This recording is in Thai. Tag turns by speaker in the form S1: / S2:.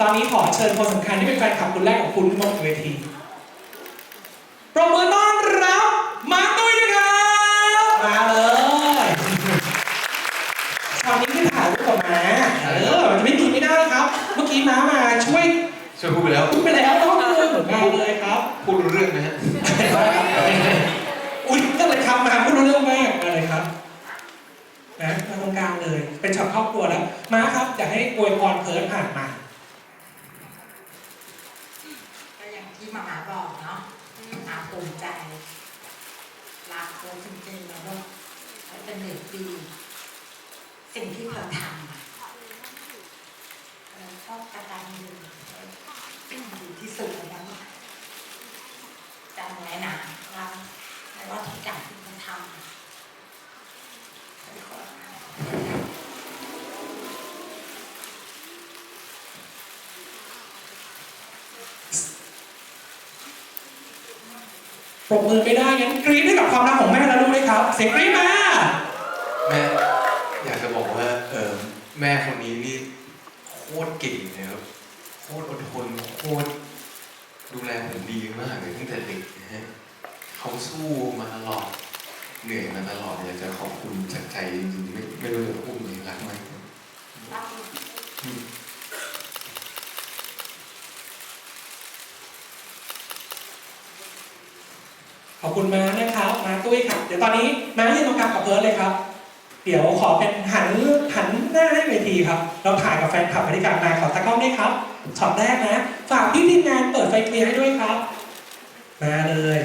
S1: ตอนนี้ขอเชิญคนสำคัญที่เป็นแฟนคลับคนแรกของคุณขึ้นมาบนเวทีปรบมือต้อนรับมาร์คตุ้ยด้วยครับมาเลยตอนนี้ที่ถ่ายรูปกับม้าเออมันจะไม่มีไม่ได้ครับ เมื่อกี้ม้ามาช่วย
S2: ช่วยพูดไปแล้ว
S1: พูดไปแล้วต้องเรื่องเหมือนกันเลยครับ
S2: พูดรู้เรื่องนะฮะ
S1: อุ้ยก็เลยครับมาพูดรู้เรื่องมากมาเลยครับนะมาตรงกลางเลย เป็นช็อตครอบครัวแล้ว ม้าครับอยากให้อวยพรเพิร์ดผ่านมา
S3: ก็ อย่างที่มาหาบอกเนาะมาภูมิใจรักโคจริงๆนะลูกและเป็นเด็กดีสิ่งที่เธอทำอะเออก็กระตันอยู่ดีที่สุดแล้วนะจำไว้นะว่าไม่ว่าทุกอย่างที่เธอทำอะเธอก็
S1: ปรบมือไม่ได้งั้นกรี๊ดให้กับความรักของแม่และลูกด้วยครับ เสียงกรี๊ดมา
S2: แม่อยากจะบอกว่าเออแม่คนนี้นี่โคตรเก่งเลยครับโคตรอดทนโคตรดูแลผมดีมากเลยตั้งแต่เด็กนะฮะเขาสู้มาตลอดเหนื่อยมาตลอดอยากจะขอบคุณจากใจจริงๆไม่ไม่รู้จะพูดยังไงรักไหม
S3: รัก
S2: อืม
S1: ขอบคุณมานะครับมาตุ้ยครับเดี๋ยวตอนนี้มายืนตรงกลางกับเพิร์ดเลยครับ เดี๋ยวขอเป็นหันหันหน้าให้เวทีครับ เราถ่ายกับแฟนคลับบริการมาขอตะกล้องด้วยครับช็อตแรกนะ ฝากพี่ทีมงานเปิดไฟเคลียร์ให้ด้วยครับ มาเลย